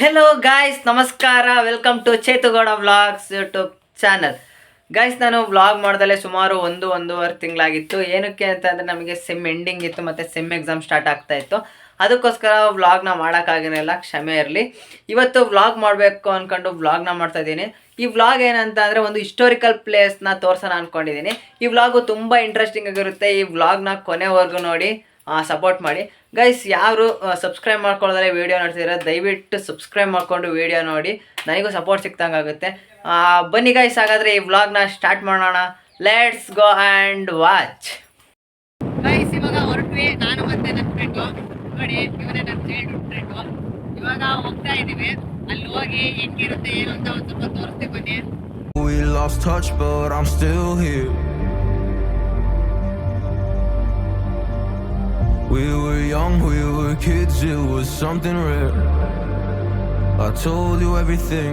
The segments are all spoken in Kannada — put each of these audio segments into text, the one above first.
ಹೆಲೋ ಗಾಯ್ಸ್ ನಮಸ್ಕಾರ. Welcome to Chethugowda vlogs YouTube channel guys ನಾನು ವ್ಲಾಗ್ ಮಾಡ್ದಲ್ಲೇ ಸುಮಾರು ಒಂದು, ಒಂದೂವರೆ ತಿಂಗಳಾಗಿತ್ತು. ಏನಕ್ಕೆ ಅಂತ ಅಂದರೆ ನಮಗೆ ಸೆಮ್ ಎಂಡಿಂಗ್ ಇತ್ತು, ಮತ್ತು ಸೆಮ್ ಎಕ್ಸಾಮ್ ಸ್ಟಾರ್ಟ್ ಆಗ್ತಾ ಇತ್ತು. ಅದಕ್ಕೋಸ್ಕರ ವ್ಲಾಗ್ನ ಮಾಡೋಕ್ಕಾಗಿರಲಿಲ್ಲ ಕ್ಷಮೆ ಇರಲಿ. ಇವತ್ತು ವ್ಲಾಗ್ ಮಾಡಬೇಕು ಅಂದ್ಕೊಂಡು ವ್ಲಾಗ್ನ ಮಾಡ್ತಾ ಇದ್ದೀನಿ. ಈ ವ್ಲಾಗ್ ಏನಂತ ಅಂದರೆ ಒಂದು ಹಿಸ್ಟೋರಿಕಲ್ ಪ್ಲೇಸ್ನ ತೋರ್ಸೋಣ ಅಂದ್ಕೊಂಡಿದ್ದೀನಿ ಈ ವ್ಲಾಗು ತುಂಬ ಇಂಟ್ರೆಸ್ಟಿಂಗ್ ಆಗಿರುತ್ತೆ. ಈ ವ್ಲಾಗ್ನ ಕೊನೆವರೆಗೂ ನೋಡಿ ಸಪೋರ್ಟ್ ಮಾಡಿ. ಗೈಸ್ ಯಾರು ಸಬ್ಸ್ಕ್ರೈಬ್ ಮಾಡ್ಕೊಳ್ಳೋದ್ರೆ ವೀಡಿಯೋ ನೋಡ್ತಿದ್ರೆ ದಯವಿಟ್ಟು ಸಬ್ಸ್ಕ್ರೈಬ್ ಮಾಡಿಕೊಂಡು ವೀಡಿಯೋ ನೋಡಿ. ನನಗೂ ಸಪೋರ್ಟ್ ಸಿಕ್ತಂಗೆ ಆಗುತ್ತೆ. ಬನ್ನಿ ಗೈಸ್ ಹಾಗಾದರೆ ಈ ವ್ಲಾಗ್ನ ಸ್ಟಾರ್ಟ್ ಮಾಡೋಣ. Let's go and watch guys ಇವಾಗ ಹೊರಟ್ವಿ. ನಾನು ಮತ್ತೆ ನನ್ನ ಫ್ರೆಂಡು ನೋಡಿ ಇವರೇ ನನ್ನ ಚೈಲ್ಡ್ಹುಡ್ ಫ್ರೆಂಡು ಇವಾಗ ಹೋಗ್ತಾ ಇದ್ದೀವಿ. ಅಲ್ಲಿ ಹೋಗಿ ಹೆಂಗಿರುತ್ತೆ ಏನು ಅಂತ ಒಂದು ಸ್ವಲ್ಪ ತೋರಿಸ್ತೀವಿ ಬನ್ನಿ. We lost touch, but I'm still here. We were young, we were kids, it was something rare. I told you everything,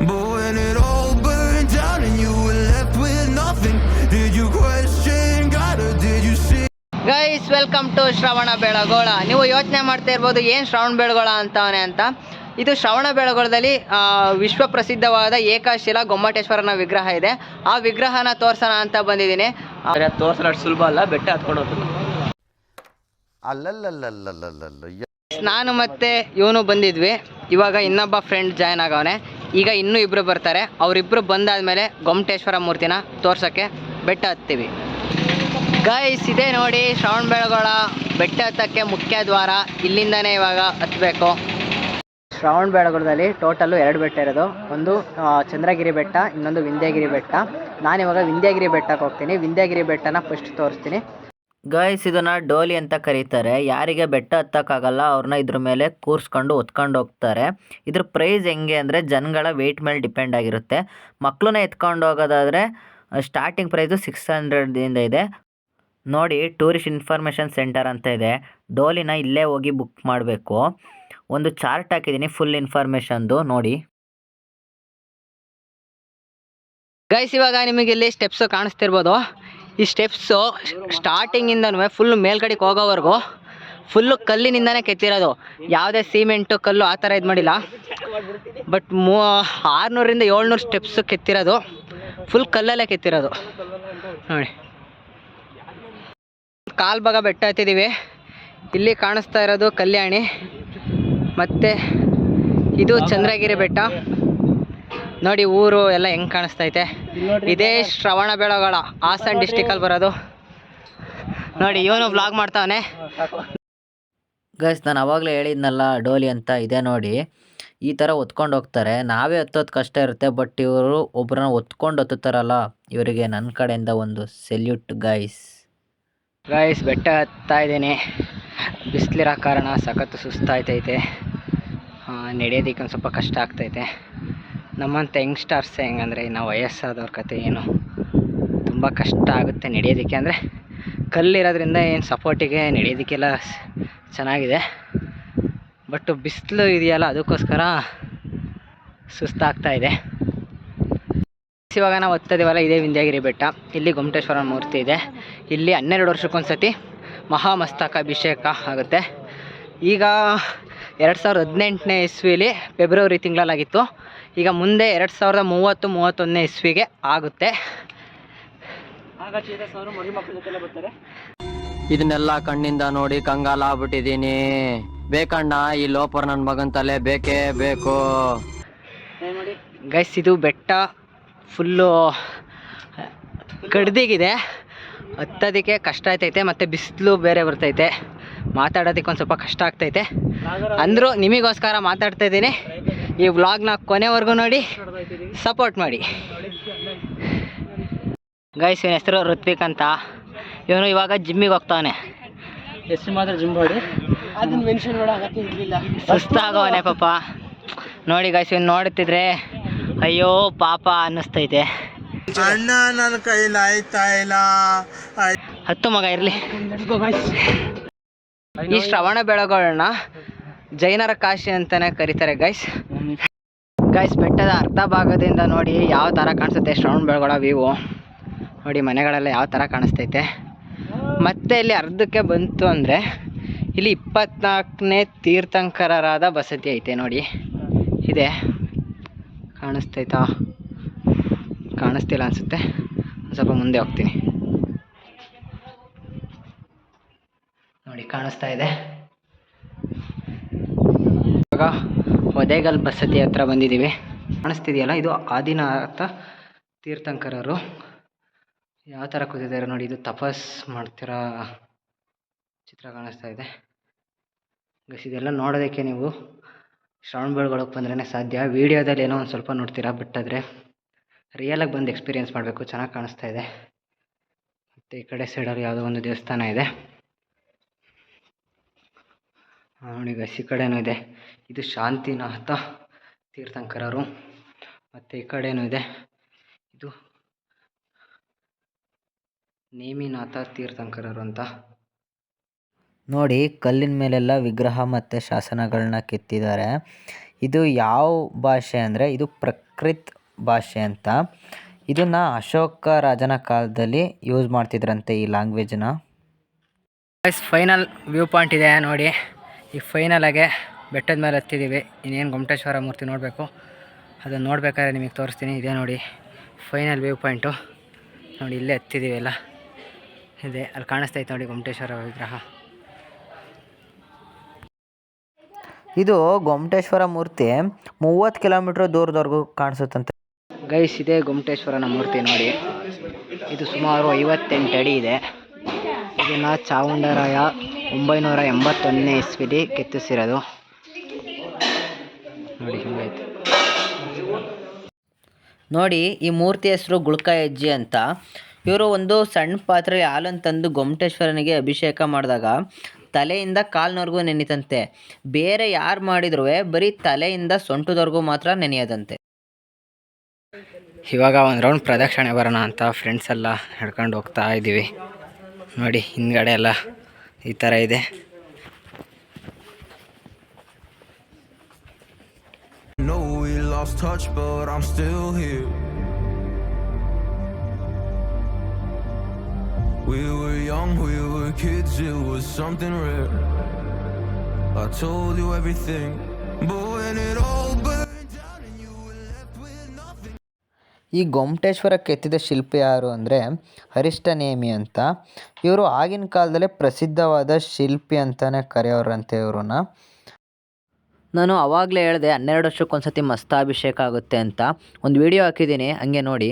but when it all burned down and you were left with nothing, did you question God or did you see? Guys welcome to Shravana Belagola ನೀವು ಯೋಚನೆ ಮಾಡ್ತಾ ಇರ್ಬೋದು ಏನು ಶ್ರವಣ ಬೆಳಗೋಳ ಅಂತವನೆ ಅಂತ ಇದು ಶ್ರವಣ ಬೆಳಗೊಳದಲ್ಲಿ ಆ, ವಿಶ್ವ ಪ್ರಸಿದ್ಧವಾದ ಏಕಶಿಲಾ ಗೊಮ್ಮಟೇಶ್ವರನ ವಿಗ್ರಹ ಇದೆ ಆ ವಿಗ್ರಹನ ತೋರ್ಸೋಣ ಅಂತ ಬಂದಿದ್ದೀನಿ ತೋರ್ಸೋಣ ಸುಲಭ ಅಲ್ಲ ಬೆಟ್ಟ ಹತ್ಕೊಂಡು ಹೋಗ್ತೀನಿ ಅಲ್ಲಲ್ಲಲ್ಲಲ್ಲಲ್ಲಲ್ಲ ನಾನು ಮತ್ತೆ ಇವನು ಬಂದಿದ್ವಿ ಇವಾಗ ಇನ್ನೊಬ್ಬ ಫ್ರೆಂಡ್ ಜಾಯ್ನ್ ಆಗವನೆ ಈಗ ಇನ್ನೂ ಇಬ್ಬರು ಬರ್ತಾರೆ ಅವರಿಬ್ಬರು ಬಂದಾದ್ಮೇಲೆ ಗೊಮ್ಮಟೇಶ್ವರ ಮೂರ್ತಿನ ತೋರ್ಸೋಕ್ಕೆ ಬೆಟ್ಟ ಹತ್ತೀವಿ ಗೈಸ್ ಇದೆ ನೋಡಿ ಶ್ರವಣ ಬೆಳಗೊಳ ಬೆಟ್ಟ ಹತ್ತಕ್ಕೆ ಮುಖ್ಯ ದ್ವಾರ ಇಲ್ಲಿಂದನೇ ಇವಾಗ ಹತ್ತಬೇಕು ಶ್ರವಣ ಬೆಳಗೊಳದಲ್ಲಿ ಟೋಟಲ್ಲು ಎರಡು ಬೆಟ್ಟ ಇರೋದು ಒಂದು ಚಂದ್ರಗಿರಿ ಬೆಟ್ಟ ಇನ್ನೊಂದು ವಿಂಧ್ಯಗಿರಿ ಬೆಟ್ಟ ನಾನಿವಾಗ ವಿಂಧ್ಯಗಿರಿ ಬೆಟ್ಟಕ್ಕೆ ಹೋಗ್ತೀನಿ ವಿಂಧ್ಯಗಿರಿ ಬೆಟ್ಟನ ಫಸ್ಟ್ ತೋರಿಸ್ತೀನಿ ಗೈಸ್ ಇದನ್ನ ಡೋಲಿ ಅಂತ ಕರೀತಾರೆ. ಯಾರಿಗೆ ಬೆಟ್ಟ ಹತ್ತಕ್ಕಾಗಲ್ಲ, ಅವ್ರನ್ನ ಇದ್ರ ಮೇಲೆ ಕೂರಿಸ್ಕೊಂಡು ಹೊತ್ಕೊಂಡು ಹೋಗ್ತಾರೆ. ಇದ್ರ ಪ್ರೈಸ್ ಹೆಂಗೆ ಅಂದರೆ ಜನಗಳ ವೆಯ್ಟ್ ಮೇಲೆ ಡಿಪೆಂಡ್ ಆಗಿರುತ್ತೆ. ಮಕ್ಕಳನ್ನ ಎತ್ಕೊಂಡು ಹೋಗೋದಾದರೆ ಸ್ಟಾರ್ಟಿಂಗ್ ಪ್ರೈಸು ಸಿಕ್ಸ್ ಹಂಡ್ರೆಡ್ದಿಂದ ಇದೆ. ನೋಡಿ ಟೂರಿಸ್ಟ್ ಇನ್ಫಾರ್ಮೇಷನ್ ಸೆಂಟರ್ ಅಂತ ಇದೆ. ಡೋಲಿನ ಇಲ್ಲೇ ಹೋಗಿ ಬುಕ್ ಮಾಡಬೇಕು. ಒಂದು ಚಾರ್ಟ್ ಹಾಕಿದ್ದೀನಿ ಫುಲ್ ಇನ್ಫಾರ್ಮೇಷನ್ದು ನೋಡಿ. ಗೈಸ್ ಇವಾಗ ನಿಮಗೆ ಇಲ್ಲಿ ಸ್ಟೆಪ್ಸು ಕಾಣಿಸ್ತಿರ್ಬೋದು. ಈ ಸ್ಟೆಪ್ಸು ಸ್ಟಾರ್ಟಿಂಗಿಂದನೂ ಫುಲ್ ಮೇಲ್ಗಡೆಗೆ ಹೋಗೋವರೆಗೂ ಫುಲ್ಲು ಕಲ್ಲಿನಿಂದನೇ ಕೆತ್ತಿರೋದು. ಯಾವುದೇ ಸಿಮೆಂಟು ಕಲ್ಲು ಆ ಥರ ಇದು ಮಾಡಿಲ್ಲ. ಬಟ್ ಮೂ ಆರುನೂರಿಂದ ಏಳ್ನೂರು ಸ್ಟೆಪ್ಸು ಕೆತ್ತಿರೋದು. ಫುಲ್ ಕಲ್ಲಲ್ಲೇ ಕೆತ್ತಿರೋದು. ನೋಡಿ. ಕಾಲು ಬೆಟ್ಟ ಹತ್ತಿದ್ದೀವಿ ಇಲ್ಲಿ ಕಾಣಿಸ್ತಾ ಇರೋದು ಕಲ್ಯಾಣಿ. ಮತ್ತು ಇದು ಚಂದ್ರಗಿರಿ ಬೆಟ್ಟ. ನೋಡಿ ಊರು ಎಲ್ಲ ಹೆಂಗ್ ಕಾಣಿಸ್ತೈತೆ. ಇದೇ ಶ್ರವಣ ಬೆಳಗೊಳ. ಹಾಸನ್ ಡಿಸ್ಟಿಕಲ್ಲಿ ಬರೋದು. ನೋಡಿ ಇವನು ಬ್ಲಾಗ್ ಮಾಡ್ತಾವನೆ. ಗೈಸ್ ನಾನು ಅವಾಗಲೇ ಹೇಳಿದ್ನಲ್ಲ ಡೋಲಿ ಅಂತ ಇದೆ ನೋಡಿ. ಈ ಥರ ಹೊತ್ಕೊಂಡು ಹೋಗ್ತಾರೆ. ನಾವೇ ಹತ್ತೋದು ಕಷ್ಟ ಇರುತ್ತೆ ಬಟ್ ಇವರು ಒಬ್ಬರನ್ನ ಹೊತ್ಕೊಂಡು ಹತ್ತುತ್ತಾರಲ್ಲ ಇವರಿಗೆ ನನ್ನ ಕಡೆಯಿಂದ ಒಂದು ಸೆಲ್ಯೂಟ್ ಗೈಸ್ ಗೈಸ್ ಬೆಟ್ಟ ಹತ್ತಾ ಇದ್ದೀನಿ. ಬಿಸಿಲಿರೋ ಕಾರಣ ಸಖತ್ತು ಸುಸ್ತಾಯ್ತೈತೆ. ನಡೆಯೋದಕ್ಕೆ ಒಂದು ಸ್ವಲ್ಪ ಕಷ್ಟ ಆಗ್ತೈತೆ. ನಮ್ಮಂಥ ಯಂಗ್ಸ್ಟರ್ಸ್ ಹೆಂಗಂದರೆ ನಾವು ವಯಸ್ಸಾದವ್ರ ಕತೆ ಏನು ತುಂಬ ಕಷ್ಟ ಆಗುತ್ತೆ ನಡೆಯೋದಕ್ಕೆ. ಅಂದರೆ ಕಲ್ಲಿರೋದ್ರಿಂದ ಏನು ಸಪೋರ್ಟಿಗೆ ನಡೆಯೋದಕ್ಕೆಲ್ಲ ಚೆನ್ನಾಗಿದೆ. ಬಟ್ ಬಿಸಿಲು ಇದೆಯಲ್ಲ ಅದಕ್ಕೋಸ್ಕರ ಸುಸ್ತಾಗ್ತಾ ಇದೆ. ಇವಾಗ ನಾವು ಹತ್ತದಿವಲ್ಲ ಇದೇ ವಿಂಧ್ಯಾಗಿರಿ ಬೆಟ್ಟ. ಇಲ್ಲಿ ಗೊಮ್ಮಟೇಶ್ವರ ಮೂರ್ತಿ ಇದೆ. ಇಲ್ಲಿ ಹನ್ನೆರಡು ವರ್ಷಕ್ಕೊಂದ್ಸತಿ ಮಹಾಮಸ್ತಕಾಭಿಷೇಕ ಆಗುತ್ತೆ. ಈಗ ಎರಡು ಸಾವಿರದ ಹದಿನೆಂಟನೇ ಇಸ್ವಿಲಿ ಫೆಬ್ರವರಿ ತಿಂಗಳಲ್ಲಾಗಿತ್ತು. ಈಗ ಮುಂದೆ ಎರಡು ಸಾವಿರದ ಮೂವತ್ತು ಮೂವತ್ತೊಂದನೇ ಇಸ್ವಿಗೆ ಆಗುತ್ತೆ. ಇದನ್ನೆಲ್ಲ ಕಣ್ಣಿಂದ ನೋಡಿ ಕಂಗಾಲ ಆಗ್ಬಿಟ್ಟಿದ್ದೀನಿ ಬೇಕಣ್ಣ ಈ ಲೋಪರ್ ನನ್ನ ಮಗನ ತಲೆ ಬೇಕೇ ಬೇಕು. ಗೈಸ್ ಇದು ಬೆಟ್ಟ ಫುಲ್ಲು ಕಡ್ದಿಗಿದೆ. ಹತ್ತೋದಕ್ಕೆ ಕಷ್ಟ ಆಯ್ತೈತೆ ಮತ್ತು ಬಿಸಿಲು ಬೇರೆ ಬರ್ತೈತೆ. ಮಾತಾಡೋದಕ್ಕೆ ಒಂದು ಸ್ವಲ್ಪ ಕಷ್ಟ ಆಗ್ತೈತೆ. ಅಂದರೂ ನಿಮಗೋಸ್ಕರ ಮಾತಾಡ್ತಾ ಇದ್ದೀನಿ. ಈ ವ್ಲಾಗ್ನ ಕೊನೆವರೆಗೂ ನೋಡಿ ಸಪೋರ್ಟ್ ಮಾಡಿ. ಗೈಸ್ ಇವನ ಹೆಸರು ಋತ್ವಿಕ್ ಅಂತ. ಇವನು ಇವಾಗ ಜಿಮ್ಮಿಗೆ ಹೋಗ್ತಾವನೆ ಹೆಸರು ಮಾತ್ರ ಜಿಮ್ ಅದನ್ನ ಮೆನ್ಷನ್ ಮಾಡೋ ಸುಸ್ತಾಗವನೆ ಪಾಪ. ನೋಡಿ ಗೈಸ್ ಇವ್ನು ನೋಡುತ್ತಿದ್ರೆ ಅಯ್ಯೋ ಪಾಪ ಅನ್ನಿಸ್ತೈತೆ. ಅಣ್ಣ ನನ್ನ ಕೈಲಿ ಆಯ್ತಾ ಇಲ್ಲ? ಹತ್ತು ಮಗ ಇರಲಿ. ಈ ಶ್ರವಣ ಬೆಳಗೊಳನ್ನ ಜೈನರ ಕಾಶಿ ಅಂತಾನೆ ಕರೀತಾರೆ ಗೈಸ್ ಗೈಸ್ ಬೆಟ್ಟದ ಅರ್ಧ ಭಾಗದಿಂದ ನೋಡಿ ಯಾವ ಥರ ಕಾಣಿಸುತ್ತೆ ಶ್ರವಣ ಬೆಳಗೊಳ ವ್ಯೂ ನೋಡಿ, ಮನೆಗಳೆಲ್ಲ ಯಾವ ಥರ ಕಾಣಿಸ್ತೈತೆ. ಮತ್ತೆ ಇಲ್ಲಿ ಅರ್ಧಕ್ಕೆ ಬಂತು ಅಂದರೆ ಇಲ್ಲಿ ಇಪ್ಪತ್ನಾಲ್ಕನೇ ತೀರ್ಥಂಕರರಾದ ಬಸದಿ ಐತೆ ನೋಡಿ. ಇದೆ. ಕಾಣಿಸ್ತೈತಾ? ಕಾಣಿಸ್ತಿಲ್ಲ ಅನಿಸುತ್ತೆ. ಸ್ವಲ್ಪ ಮುಂದೆ ಹೋಗ್ತೀನಿ. ನೋಡಿ, ಕಾಣಿಸ್ತಾ ಇದೆ. ಇವಾಗ ಒದೇಗಲ್ ಬಸತಿ ಹತ್ರ ಬಂದಿದ್ದೀವಿ ಕಾಣಿಸ್ತಿದೆಯಲ್ಲ, ಇದು ಆದಿನಾಥ ತೀರ್ಥಂಕರರು. ಯಾವ ಥರ ಕೂತಿದ್ದಾರೆ ನೋಡಿ, ಇದು ತಪಸ್ ಮಾಡ್ತಿರೋ ಚಿತ್ರ ಕಾಣಿಸ್ತಾ ಇದೆ. ಗಸ್, ಇದೆಲ್ಲ ನೋಡೋದಕ್ಕೆ ನೀವು ಶ್ರವಣ ಬೆಳಗೊಳಕ್ಕೆ ಬಂದ್ರೇ ಸಾಧ್ಯ. ವೀಡಿಯೋದಲ್ಲಿ ಏನೋ ಒಂದು ಸ್ವಲ್ಪ ನೋಡ್ತೀರಾ, ಬಟ್ ಆದರೆ ರಿಯಲಾಗಿ ಬಂದು ಎಕ್ಸ್ಪೀರಿಯೆನ್ಸ್ ಮಾಡಬೇಕು, ಚೆನ್ನಾಗಿ ಕಾಣಿಸ್ತಾ ಇದೆ. ಮತ್ತು ಈ ಕಡೆ ಸೈಡಲ್ಲಿ ಯಾವುದೋ ಒಂದು ದೇವಸ್ಥಾನ ಇದೆ. ನೋಡಿ ಹಸಿ ಈ ಕಡೆನೂ ಇದೆ. ಇದು ಶಾಂತಿನಾಥ ತೀರ್ಥಂಕರರು. ಮತ್ತು ಈ ಕಡೆನೂ ಇದೆ. ಇದು ನೇಮಿನಾಥ ತೀರ್ಥಂಕರರು ಅಂತ. ನೋಡಿ ಕಲ್ಲಿನ ಮೇಲೆಲ್ಲ ವಿಗ್ರಹ ಮತ್ತು ಶಾಸನಗಳನ್ನ ಕೆತ್ತಿದ್ದಾರೆ. ಇದು ಯಾವ ಭಾಷೆ ಅಂದರೆ ಇದು ಪ್ರಕೃತ್ ಭಾಷೆ ಅಂತ. ಇದನ್ನು ಅಶೋಕ ರಾಜನ ಕಾಲದಲ್ಲಿ ಯೂಸ್ ಮಾಡ್ತಿದ್ರಂತೆ ಈ ಲ್ಯಾಂಗ್ವೇಜನ್ನ ಫೈನಲ್ ವ್ಯೂ ಪಾಯಿಂಟ್ ಇದೆ ನೋಡಿ. ಈ ಫೈನಲಾಗೆ ಬೆಟ್ಟದ ಮೇಲೆ ಹತ್ತಿದ್ದೀವಿ. ಇನ್ನೇನು ಗೊಮಟೇಶ್ವರ ಮೂರ್ತಿ ನೋಡಬೇಕು. ಅದನ್ನು ನೋಡ್ಬೇಕಾದ್ರೆ ನಿಮಗೆ ತೋರಿಸ್ತೀನಿ. ಇದೇ ನೋಡಿ ಫೈನಲ್ ವ್ಯೂ ಪಾಯಿಂಟು ನೋಡಿ ಇಲ್ಲೇ ಹತ್ತಿದ್ದೀವಿ ಎಲ್ಲ. ಇದೆ ಅಲ್ಲಿ ಕಾಣಿಸ್ತೈತೆ ನೋಡಿ ಗೊಮಟೇಶ್ವರ ವಿಗ್ರಹ. ಇದು ಗೊಮಟೇಶ್ವರ ಮೂರ್ತಿ ಮೂವತ್ತು ಕಿಲೋಮೀಟ್ರ್ ದೂರದವರೆಗೂ ಕಾಣಿಸುತ್ತಂತೆ. ಗೈಸ್ ಇದೆ ಗೊಮಟೇಶ್ವರನ ಮೂರ್ತಿ ನೋಡಿ. ಇದು ಸುಮಾರು ಐವತ್ತೆಂಟು ಅಡಿ ಇದೆ. ಇದನ್ನು ಚಾವುಂಡರಾಯ ಒಂಬೈನೂರ ಎಂಬತ್ತೊಂದನೇ ಇಸ್ವಿಲಿ ಕೆತ್ತಿಸಿರೋದು ನೋಡಿ ಹಿಂಗಾಯ್ತು. ನೋಡಿ ಈ ಮೂರ್ತಿ ಹೆಸರು ಗುಳ್ಕ ಹೆಜ್ಜೆ ಅಂತ. ಇವರು ಒಂದು ಸಣ್ಣ ಪಾತ್ರೆಯಲ್ಲಿ ಹಾಲನ್ನು ತಂದು ಗೊಮಟೇಶ್ವರನಿಗೆ ಅಭಿಷೇಕ ಮಾಡಿದಾಗ ತಲೆಯಿಂದ ಕಾಲಿನವರೆಗೂ ನೆನೀತಂತೆ. ಬೇರೆ ಯಾರು ಮಾಡಿದ್ರು ಬರೀ ತಲೆಯಿಂದ ಸೊಂಟದವರೆಗೂ ಮಾತ್ರ ನೆನೆಯೋದಂತೆ. ಇವಾಗ ಒಂದು ರೌಂಡ್ ಪ್ರದಕ್ಷಿಣೆ ಬರೋಣ ಅಂತ ಫ್ರೆಂಡ್ಸ್ ಎಲ್ಲ ನಡ್ಕೊಂಡು ಹೋಗ್ತಾ ಇದ್ದೀವಿ ನೋಡಿ ಹಿಂದ್ಗಡೆ ಎಲ್ಲ ಈ ಥರ ಇದೆ know we lost touch, but I'm still here. We were young, we were kids, it was something rare. I told you everything, but when it all ಈ ಗೊಮ್ಟೇಶ್ವರ ಕೆತ್ತಿದ ಶಿಲ್ಪಿ ಯಾರು ಅಂದರೆ ಹರಿಷ್ಟನೇಮಿ ಅಂತ. ಇವರು ಆಗಿನ ಕಾಲದಲ್ಲೇ ಪ್ರಸಿದ್ಧವಾದ ಶಿಲ್ಪಿ ಅಂತಲೇ ಕರೆಯೋರಂತೆ ಇವ್ರನ್ನ ನಾನು ಅವಾಗಲೇ ಹೇಳಿದೆ ಹನ್ನೆರಡು ವರ್ಷಕ್ಕೊಂದ್ಸತಿ ಮಸ್ತಾಭಿಷೇಕ ಆಗುತ್ತೆ ಅಂತ. ಒಂದು ವಿಡಿಯೋ ಹಾಕಿದ್ದೀನಿ, ಹಂಗೆ ನೋಡಿ.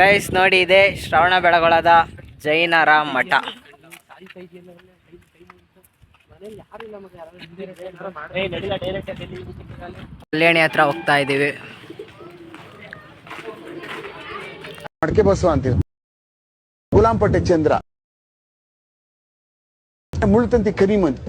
ಗೈಸ್ ನೋಡಿ ಇದೆ ಶ್ರವಣ ಬೆಳಗೊಳದ ಜೈನರ ಮಠ. ಕಲ್ಯಾಣಿ ಹತ್ರ ಹೋಗ್ತಾ ಇದೀವಿ ಮಡಕೆ ಬಸವ ಅಂತೀವಿ. ಗುಲಾಂಪಟ್ಟೆ ಚಂದ್ರ. ಮುಳ್ತಂತಿ ಕರೀಮಂತ್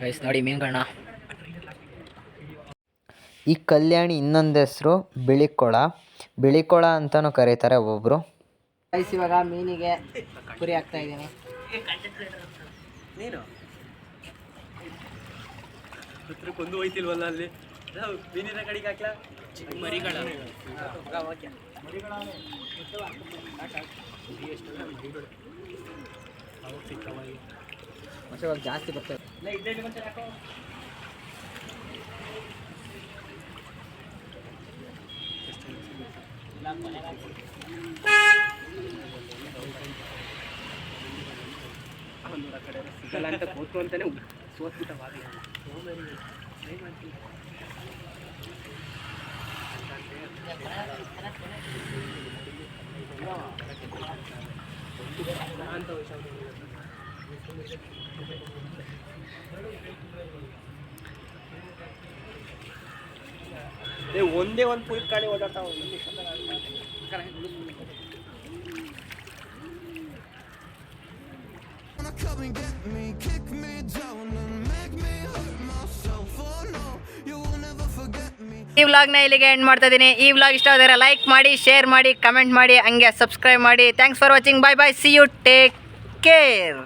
ಗೈಸ್ ನೋಡಿ ಮೀನುಗಳನ್ನ ಈ ಕಲ್ಯಾಣಿ ಇನ್ನೊಂದು ಹೆಸರು ಬಿಳಿಕೊಳ. ಬಿಳಿಕೊಳ ಅಂತಲೂ ಕರೀತಾರೆ ಒಬ್ಬೊಬ್ರು ಗೈಸ್ ಇವಾಗ ಮೀನಿಗೆ ಪುರಿ ಹಾಕ್ತಾ ಇದ್ದೀನಿ. ಜಾಸ್ತಿ ಅಂತ ಕೂತ್ಕೊಂತಾನೆ ಸೋತ್ಬಿಟ್ಟವಾಗ ಅಂತ ವಿಷಯ ಒಂದೇ ಒಂದು ಪುಲ್ ಕಾಣಿ ಓಡಾಡ್ತಾವ Come and get me, kick me down and make me hurt myself. Oh no, you will never forget me. ಈ ವ್ಲಾಗ್ನ ಇಲ್ಲಿಗೆ ಎಂಡ್ ಮಾಡ್ತಾ ಇದ್ದೀನಿ ಈ ವ್ಲಾಗ್ ಇಷ್ಟ ಆದರೆ ಲೈಕ್ ಮಾಡಿ ಶೇರ್ ಮಾಡಿ ಕಮೆಂಟ್ ಮಾಡಿ ಹಂಗೆ ಸಬ್ಸ್ಕ್ರೈಬ್ ಮಾಡಿ. Thanks for watching bye bye see you take care